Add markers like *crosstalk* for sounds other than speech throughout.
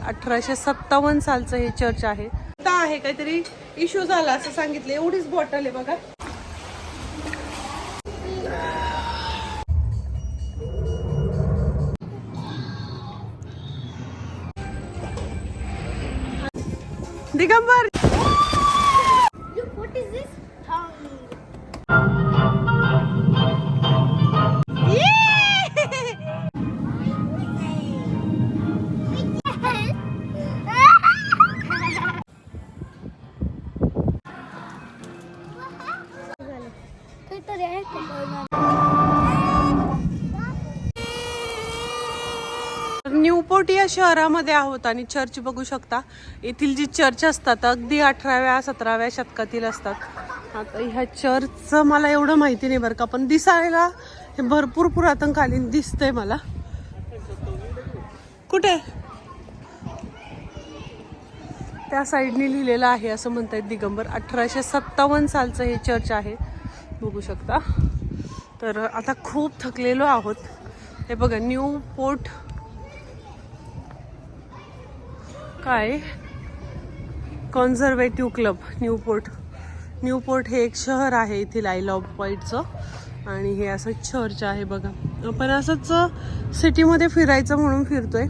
अठराशे सत्तावन्न सालचं हे चर्च आहे. आता आहे काहीतरी इश्यू झाला असं सांगितलं. एवढीच बॉटल आहे बघा. दिगंबर! काहीतरी आहे न्यूपोर्ट या शहरामध्ये आहोत आणि चर्च बघू शकता. येथील जी चर्च असतात अगदी अठराव्या सतराव्या शतकातील असतात. आता ह्या चर्चचं मला एवढं माहिती नाही बरं का पण दिसायला हे भरपूर पुरातनकालीन दिसतंय मला. कुठे? त्या साईडने लिहिलेलं आहे असं म्हणतायत दिगंबर. अठराशे सत्तावन्न सालचं हे चर्च आहे. बघू शकता. तर आता खूप थकलेलो आहोत. हे बघा न्यू पोर्ट काय? Conservative club Newport Newport हे एक शहर आहे येथील आय लॉब पॉईंटचं आणि हे असं चर्च आहे बघा. आपण असंच सिटीमध्ये फिरायचं म्हणून फिरतोय.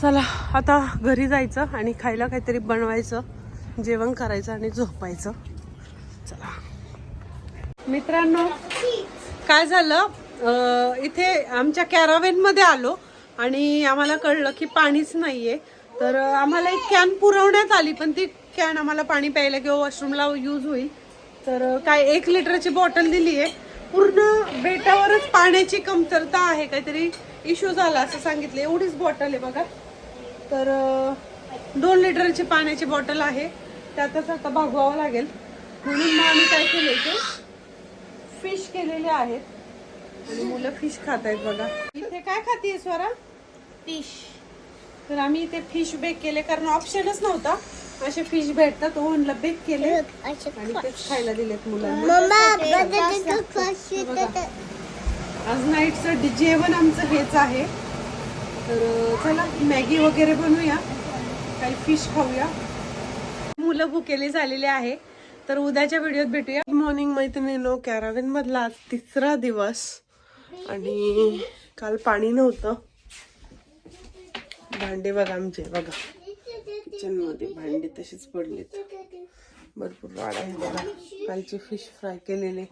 चला आता घरी जायचं आणि खायला काहीतरी बनवायचं जेवण करायचं आणि झोपायचं. मित्रांनो काय झालं? इथे आमच्या कॅरावेन मध्ये आलो आणि आम्हाला कळलं की पाणीच नाहीये. तर आम्हाला एक कॅन पुरवण्यात आली पण ती कॅन आम्हाला पाणी प्यायला किंवा वॉशरूमला यूज होईल. तर काय एक लिटरची बॉटल दिली आहे पूर्ण बेटावरच पाण्याची कमतरता आहे. काहीतरी इश्यू झाला असं सांगितलं. एवढीच बॉटल आहे बघा. तर दोन लिटरची पाण्याची बॉटल आहे. त्यातच आता भागवावं लागेल. म्हणून मग आम्ही काय केलं ते फिश केलेले आहेत. आणि मुलं फिश खात आहेत बघा. इथे काय खातीये स्वरा? फिश तर आम्ही इथे फिश बेक केले कारण ऑप्शनच नव्हता. असे फिश भेटतात. ओव्हनला बेक केले. आणि तेच खायला दिलेत मुलांना. आज नाईटचं जेवण आमचं हेच आहे. तर चला मॅगी वगैरे बनवूया. काही फिश खाऊया. मुलं भुकेली झालेली आहे. तर उद्याच्या व्हिडिओत भेटूया. Good morning मैत्रिणीनो. कॅरावेन मधला आज तिसरा दिवस. आणि काल पाणी नव्हतं. भांडे बघा आमचे बघा. किचनमध्ये भांडे तशीच पडलेत. भरपूर वाढ आहे बघा. कालची फिश फ्राय केलेले.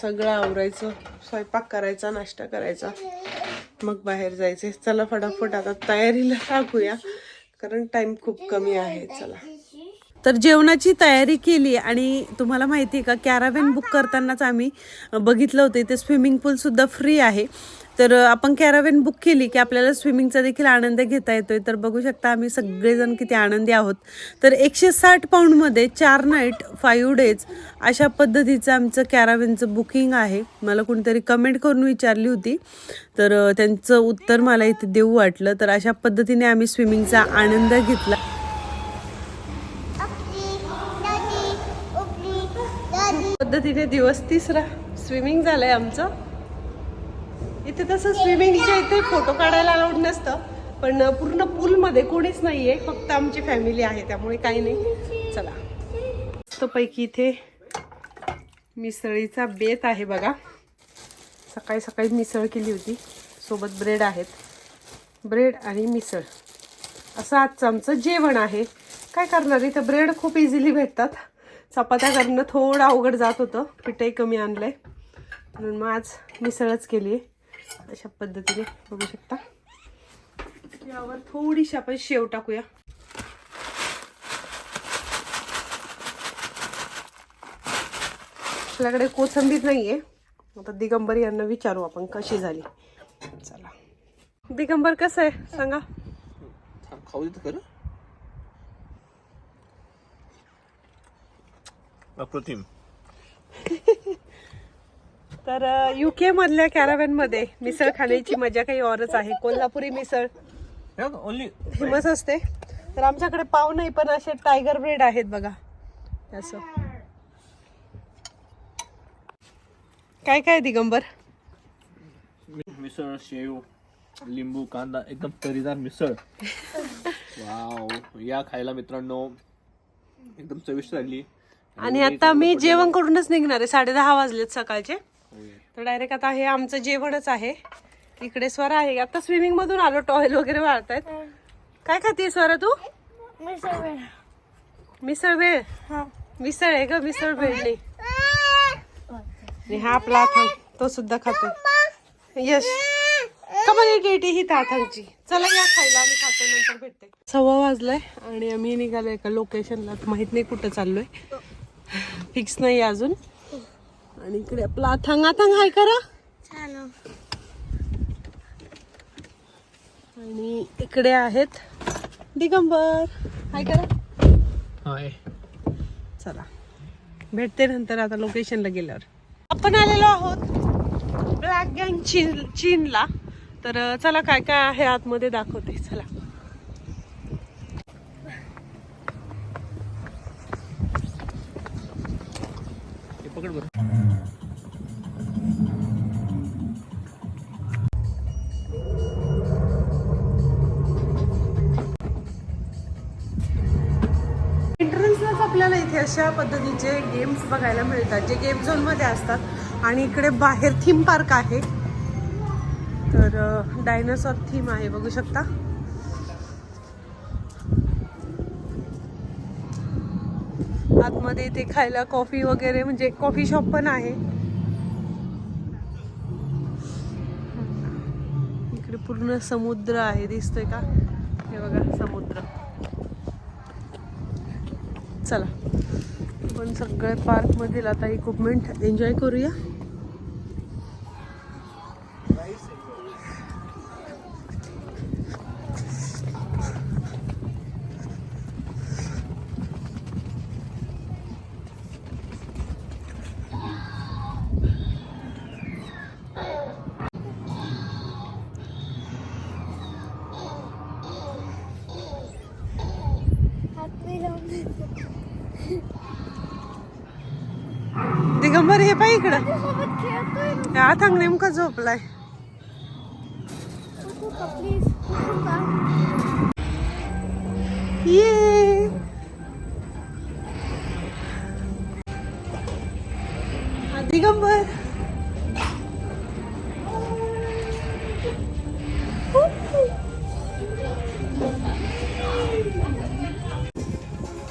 सगळं आवरायचं. स्वयंपाक करायचा नाश्ता करायचा. मग बाहेर जायचे चला फटाफट आता तयारीला टाकूया कारण टाइम खूप कमी आहे. चला. तर जेवणाची तयारी केली आणि तुम्हाला माहिती आहे का कॅरावेन बुक करतानाच आम्ही बघितलं होतं. इथे स्विमिंग पूल सुद्धा फ्री आहे. तर आपण कॅरावेन बुक केली की आपल्याला स्विमिंगचा देखील आनंद घेता येतोय. तर बघू शकता आम्ही सगळेजण किती आनंदी आहोत. तर एकशे साठ पाऊंडमध्ये चार नाईट फाईव्ह डेज अशा पद्धतीचं आमचं कॅरावेनचं बुकिंग आहे. मला कोणीतरी कमेंट करून विचारली होती. तर त्यांचं उत्तर मला इथे देऊ वाटलं. तर अशा पद्धतीने आम्ही स्विमिंगचा आनंद घेतला. पद्धतीने दिवस तिसरा. स्विमिंग झालंय आमचं. इथे तसं स्विमिंगच्या इथे फोटो काढायला अलाउड नसतं. पण पूर्ण पूलमध्ये कोणीच नाही आहे फक्त आमची फॅमिली आहे. त्यामुळे काही नाही. चला. तोपैकी इथे मिसळीचा बेत आहे बघा. सकाळी सकाळी मिसळ केली होती. सोबत ब्रेड आहेत. ब्रेड आणि मिसळ. असं आजचं आमचं जेवण आहे. काय करणार? इथं ब्रेड खूप इझिली भेटतात. चपात्या करणं थोडं अवघड जात होतं. पिठही कमी आणलंय. म्हणून मग आज मिसळच केली आहे अशा पद्धतीने बघू शकता. यावर थोडीशी आपण शेव टाकूया. आपल्याकडे कोसंबीत नाही आहे आता दिगंबर यांना विचारू आपण कशी झाली. चला. दिगंबर कसं आहे? सांगा. खाऊ अप्रतिम तर युके मधल्या कॅराव्हॅनमध्ये मिसळ खाण्याची मजा काही औरच आहे. कोल्हापुरी मिसळ. ओनली फेमस असते. तर आमच्याकडे पाव नाही पण असे टायगर ब्रेड आहेत बघा. असं. काय काय दिगंबर? मिसळ शेव लिंबू कांदा एकदम तरीदार मिसळ. *laughs* वाव या खायला मित्रांनो एकदम चविष्ट राहिली आणि आता मी जेवण करूनच निघणार आहे. साडे दहा वाजलेत सकाळचे. होय. तर डायरेक्ट आता हे आमचं जेवणच आहे. इकडे स्वरा आहे. आता स्विमिंग मधून आलो टॉयल वगैरे वाळतायत. काय खाते स्वरा तू? मिसळ वेळ. मिसळ वेळ? हा. मिसळ आहे ग मिसळ आणि हा आपला तो सुद्धा खातो यश. इट ही ताथांची चला या खायला आम्ही खातो नंतर भेटते. सव्वा वाजलाय आणि आम्ही निघालो एका लोकेशनला माहीत नाही कुठं चाललोय. फिक्स नाही अजून. आणि इकडे आपला अथांग अथांग हाय करा. आणि इकडे आहेत दिगंबर. हाय करा. हाय. चला. भेटते नंतर आता लोकेशनला गेल्यावर. आपण आलेलो आहोत ब्लॅक गँग चीन चीनला. तर चला काय काय आहे आतमध्ये दाखवते. चला. पकड बरं. एंट्रन्सलाच आपल्याला इथे अशा पद्धतीचे गेम्स बघायला मिळतात जे गेम झोनमध्ये असतात. आणि इकडे बाहेर थीम पार्क आहे. तर डायनासॉर थीम आहे बघू शकता? आतमध्ये इथे खायला कॉफी वगैरे म्हणजे कॉफी शॉप पण आहे. इकडे पूर्ण समुद्र आहे दिसतोय का? हे बघा समुद्र. चला. आपण सगळे पार्क मधील आता इक्विपमेंट एन्जॉय करूया. इकडं सोबत खेळतोय ना हा थांग नेमका झोपलाय. ये. दिगंबर.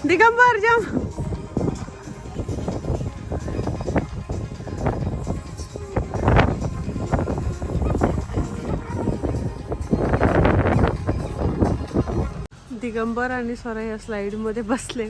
दिगंबर जाम. दिगंबर आणि स्वरा या स्लाईडमध्ये बसले.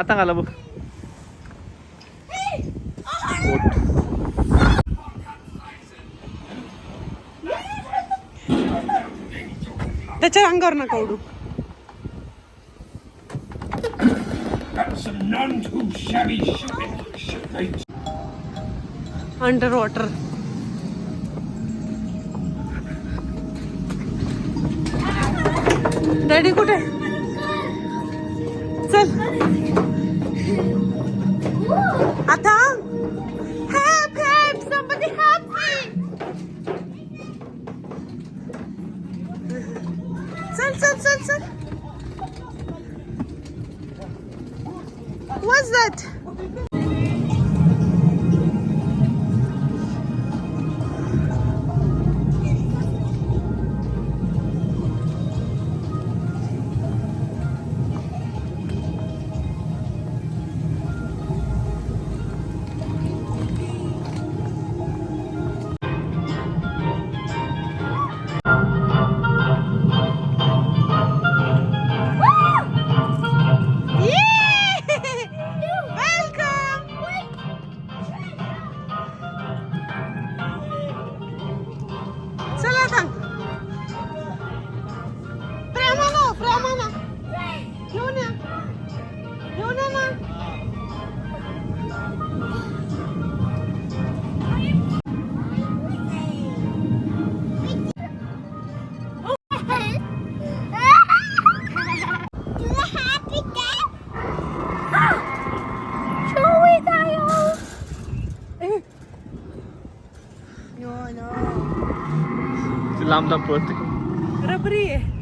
आता घाला बघ. त्याच्या अंगावर ना कवडू अंडर वॉटर डॅडी कुठे? चल आता help help somebody help me चल चल चल चल what's that ती लांब लांब पळते रबरी आहे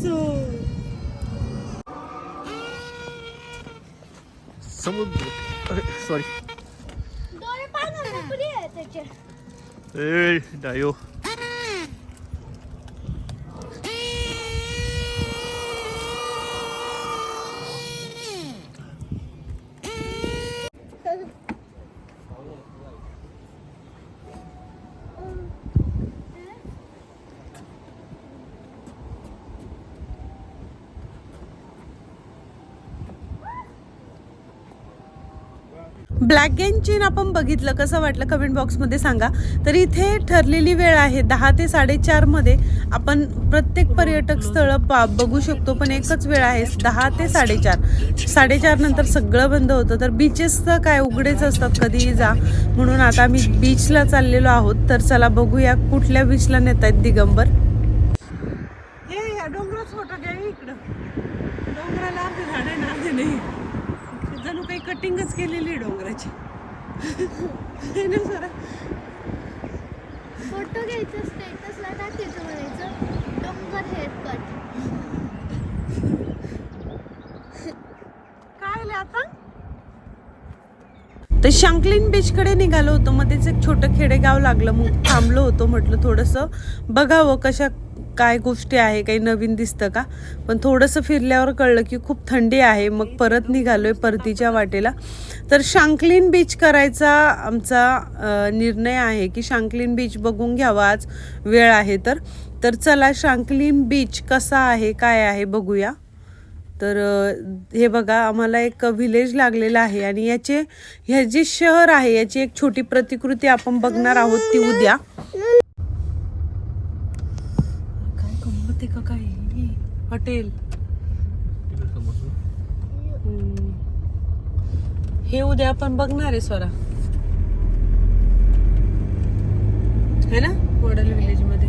डायनोसोर समुद्र सॉरी डोळे पाहणार कुठे आहे त्याचे ए डायो ब्लॅक गेन चेन आपण बघितलं कसं वाटलं कमेंट बॉक्समध्ये सांगा. तर इथे ठरलेली वेळ आहे दहा ते साडेचारमध्ये आपण प्रत्येक पर्यटक स्थळं पा बघू शकतो पण एकच वेळ आहे दहा ते साडेचार. साडेचार नंतर सगळं बंद होतं. तर बीचेस तर काय उघडेच असतात कधीही जा. म्हणून आता आम्ही बीचला चाललेलो आहोत तर चला बघूया कुठल्या बीचला नेत आहेत दिगंबर हे या डोंगराच फोटो घ्या इकडं डोंगराला अर्धे झाडे ना अर्धे नाही जणू काही कटिंगच केलेली डोंगराची. ना जरा. फोटो घ्यायचं स्टेटसला टाकायचं म्हणायचं. डोंगर हेअर कट काय आलं आता? तर शांकलिन बीचकडे निघालो होतो. मग तेच एक छोटं खेडेगाव लागलं. मग थांबलो होतो. म्हटलं थोडंसं बघावं कशा काय गोष्टी आहे काही नवीन दिसतं का? पण थोडंसं फिरल्यावर कळलं की खूप थंडी आहे. मग परत निघालोय परतीच्या वाटेला. तर शांकलीन बीच करायचा आमचा निर्णय आहे की शांकलीन बीच बघून घ्यावा. आज वेळ आहे तर. तर चला शांकलीन बीच कसा आहे काय आहे बघूया. तर हे बघा आम्हाला एक व्हिलेज लागलेलं आहे आणि याचे हे जे शहर आहे याची एक छोटी प्रतिकृती आपण बघणार आहोत ती उद्या काय गंमत आहे का काय हॉटेल. हे उद्या आपण बघणार आहे स्वरा है ना? मॉडेल विलेजमध्ये.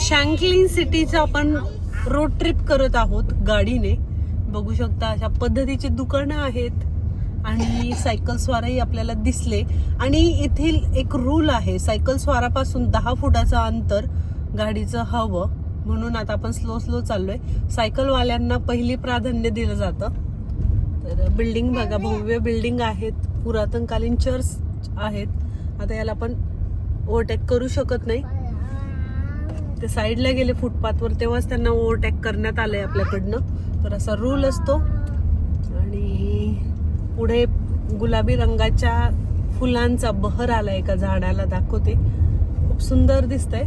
शँकलिन सिटीचा आपण रोड ट्रिप करत आहोत गाडीने. बघू शकता अशा पद्धतीचे दुकानं आहेत आणि सायकल स्वारही आपल्याला दिसले. आणि येथील एक रूल आहे सायकल स्वारापासून दहा फुटाचं अंतर गाडीचं हवं म्हणून आता आपण स्लो स्लो चाललोय. सायकलवाल्यांना पहिली प्राधान्य दिलं जातं. तर बिल्डिंग बघा भव्य बिल्डिंग आहेत पुरातनकालीन चर्च आहेत. आता याला आपण ओव्हरटेक करू शकत नाही. ते साईडला गेले फुटपाथवर तेव्हाच त्यांना ओव्हरटेक करण्यात आलंय आपल्याकडनं. तर असा रूल असतो. आणि पुढे गुलाबी रंगाच्या फुलांचा बहर आला एका झाडाला दाखवते. खूप सुंदर दिसतंय.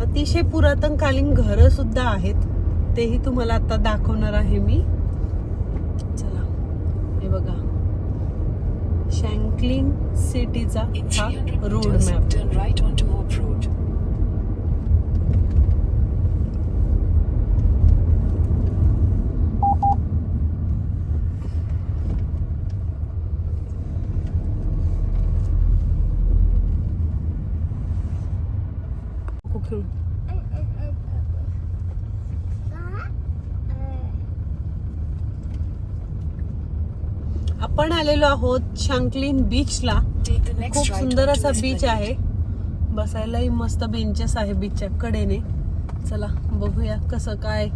अतिशय पुरातन कालीन घरं सुद्धा आहेत. तेही तुम्हाला आता दाखवणार आहे मी. चला. हे बघा. शँकलिन सिटीचा हा रोड मॅप आलेलो आहोत शांकलिन बीचला. खूप सुंदर असा. बीच आहे. बसायलाही मस्त बेंचेस आहे बीचच्या कडेने. चला बघूया कसं काय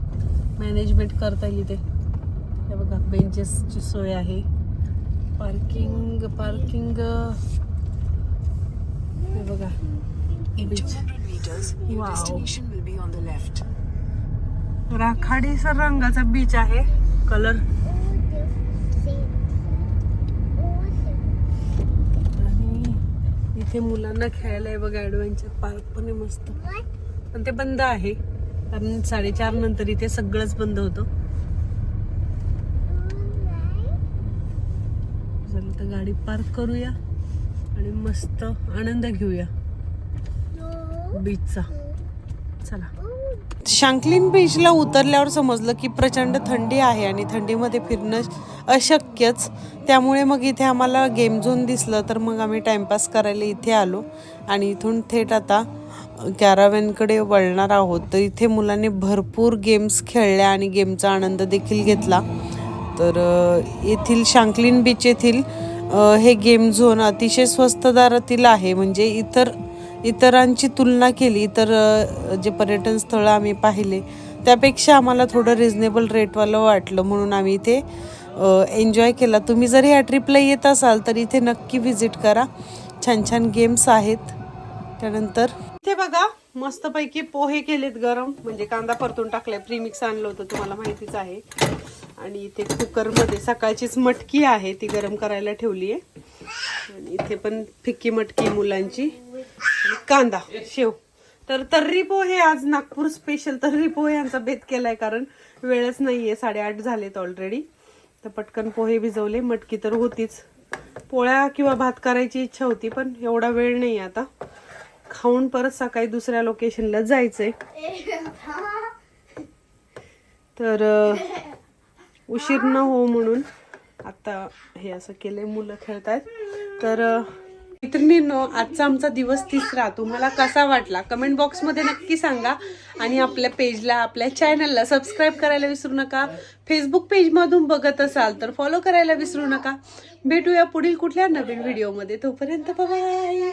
मॅनेजमेंट करता येईल हे बघा बेंचेसची सोय आहे. पार्किंग पार्किंग हे बघा. In beach 200 meters, your Wow. destination will be on the left. राखाडीसर रंगाचा बीच आहे. कलर इथे मुलांना खेळायला आहे बघा ऍडव्हेंचर पार्क पण आहे मस्त. पण ते बंद आहे. कारण साडेचार नंतर इथे सगळंच बंद होतं. तर गाडी पार्क करूया आणि मस्त आनंद घेऊया. बीचचा चला. शांकलिन बीचला उतरल्यावर समजलं की प्रचंड थंडी आहे आणि थंडीमध्ये फिरणं अशक्यच. त्यामुळे मग इथे आम्हाला गेम झोन दिसलं तर मग आम्ही टाईमपास करायला इथे आलो. आणि इथून थेट आता कॅरावॅनकडे वळणार आहोत. तर इथे मुलांनी भरपूर गेम्स खेळल्या आणि गेमचा आनंद देखील घेतला. तर येथील शांकलिन बीच येथील हे गेम झोन अतिशय स्वस्त दरातील आहे. म्हणजे इतर इतरांची तुलना केली इतर जे पर्यटन स्थळं आम्ही पाहिले त्यापेक्षा आम्हाला थोडं रिझनेबल रेटवालं वाटलं. म्हणून आम्ही इथे एन्जॉय केला. तुम्ही जर ह्या ट्रिपला येत असाल तर इथे नक्की व्हिजिट करा. छान छान गेम्स आहेत. त्यानंतर इथे बघा मस्तपैकी पोहे केलेत गरम. म्हणजे कांदा परतून टाकलाय. प्रीमिक्स आणलं होतं तुम्हाला माहितीच आहे. आणि इथे कुकरमध्ये सकाळचीच मटकी आहे ती गरम करायला ठेवली आहे. आणि इथे पण फिक्की मटकी मुलांची. कांदा शेव. तर तर्री पोहे आज नागपूर स्पेशल तर्री पोहे यांचा भेद केलाय कारण वेळच नाहीये. साडेआठ झालेत ऑलरेडी तर पटकन पोहे भिजवले मटकी तर होतीच. पोळ्या किंवा भात करायची इच्छा होती पण एवढा वेळ नाही आता. खाऊन परत सकाळी दुसऱ्या लोकेशनला जायचंय. तर उशीर न हो म्हणून आता हे असं केलंय मुलं खेळतायत. तर मैत्रिणींनो आजचा आमचा दिवस तिसरा. तुम्हाला कसा वाटला? कमेंट बॉक्समध्ये नक्की सांगा. आणि आपल्या पेजला आपल्या चॅनलला सबस्क्राईब करायला विसरू नका. फेसबुक पेजमधून बघत असाल तर फॉलो करायला विसरू नका. भेटूया पुढील कुठल्या नवीन व्हिडिओमध्ये तोपर्यंत बाय